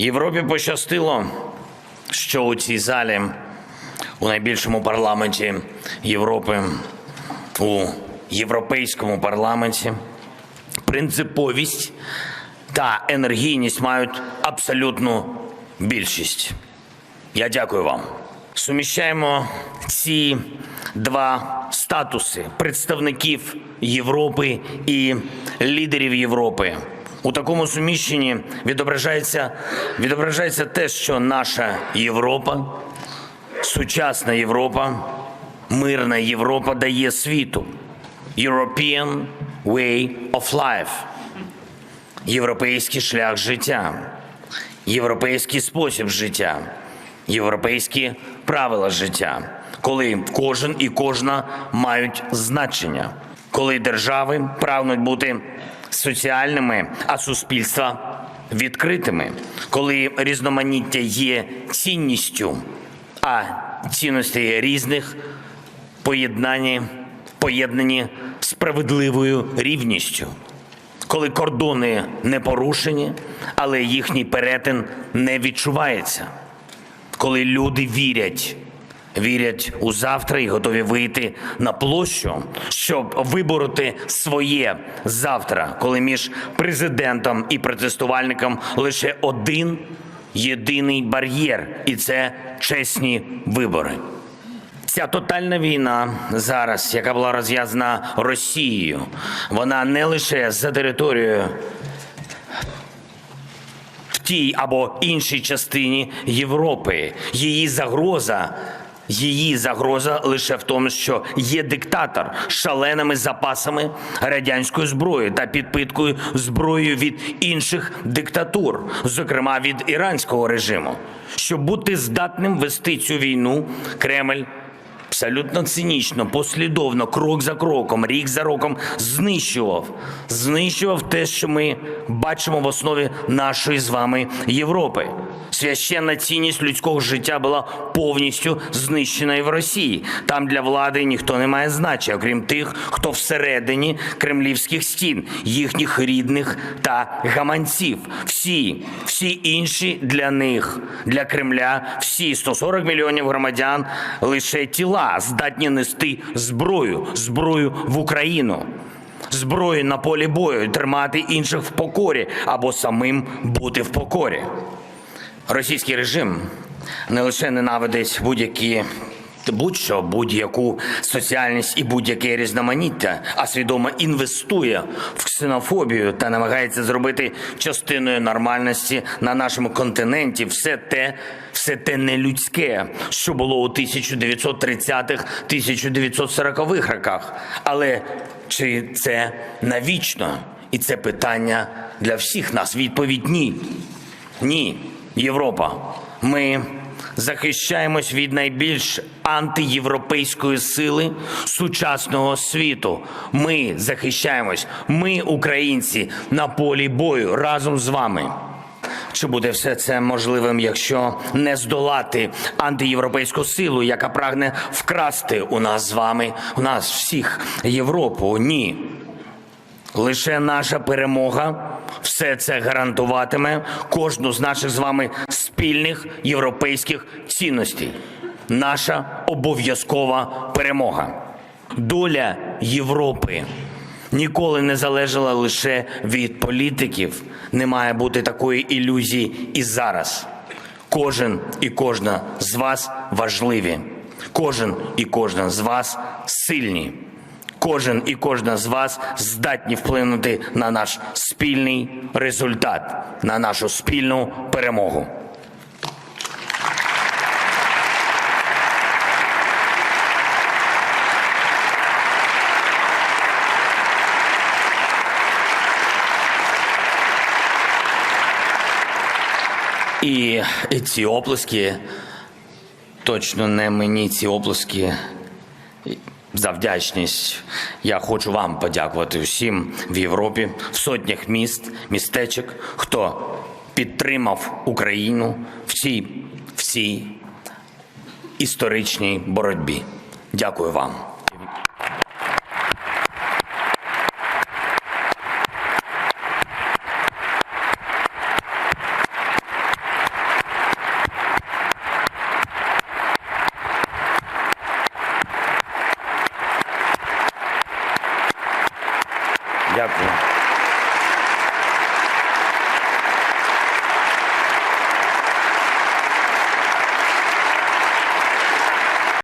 Європі пощастило, що у цій залі, у найбільшому парламенті Європи, у європейському парламенті, принциповість та енергійність мають абсолютну більшість. Я дякую вам. Суміщаємо ці два статуси представників Європи і лідерів Європи. У такому суміщенні відображається, відображається те, що наша Європа, сучасна Європа, мирна Європа дає світу. European way of life. Європейський шлях життя, європейський спосіб життя, європейські правила життя, коли кожен і кожна мають значення, коли держави прагнуть бути соціальними, а суспільства відкритими, коли різноманіття є цінністю, а цінності різних поєднані, поєднані справедливою рівністю. Коли кордони не порушені, але їхній перетин не відчувається, коли люди вірять, вірять у завтра і готові вийти на площу, щоб вибороти своє завтра, коли між президентом і протестувальником лише один єдиний бар'єр, і це чесні вибори. Ця тотальна війна зараз, яка була розв'язана Росією, вона не лише за територією в тій або іншій частині Європи. Її загроза. Її загроза лише в тому, що є диктатор з шаленими запасами радянської зброї та підпиткою зброєю від інших диктатур, зокрема від іранського режиму. Щоб бути здатним вести цю війну, Кремль абсолютно цинічно, послідовно, крок за кроком, рік за роком знищував, знищував те, що ми бачимо в основі нашої з вами Європи. Священна цінність людського життя була повністю знищена і в Росії. Там для влади ніхто не має значення, окрім тих, хто всередині кремлівських стін, їхніх рідних та гаманців. Всі, всі інші для них, для Кремля, всі 140 мільйонів громадян лише тіла здатні нести зброю, зброю в Україну. Зброю на полі бою, тримати інших в покорі або самим бути в покорі. Російський режим не лише ненавидить будь-які будь-що, будь-яку соціальність і будь-яке різноманіття, а свідомо інвестує в ксенофобію та намагається зробити частиною нормальності на нашому континенті все те, все те нелюдське, що було у 1930-х, 1940-х роках. Але чи це навічно? І це питання для всіх нас. Відповідь ні. Ні, Європа. Ми захищаємось від найбільш антиєвропейської сили сучасного світу. Ми захищаємось, ми, українці, на полі бою разом з вами. Чи буде все це можливим, якщо не здолати антиєвропейську силу, яка прагне вкрасти у нас з вами, у нас всіх Європу? Ні. Лише наша перемога все це гарантуватиме кожну з наших з вами спільних європейських цінностей. Наша обов'язкова перемога. Доля Європи ніколи не залежала лише від політиків. Не має бути такої ілюзії і зараз. Кожен і кожна з вас важливі. Кожен і кожна з вас сильні. Кожен і кожна з вас здатні вплинути на наш спільний результат, на нашу спільну перемогу. І ці оплески, точно не мені ці оплески за вдячність. Я хочу вам подякувати усім в Європі, в сотнях міст, містечок, хто підтримав Україну в цій, в історичній боротьбі. Дякую вам. Дякую.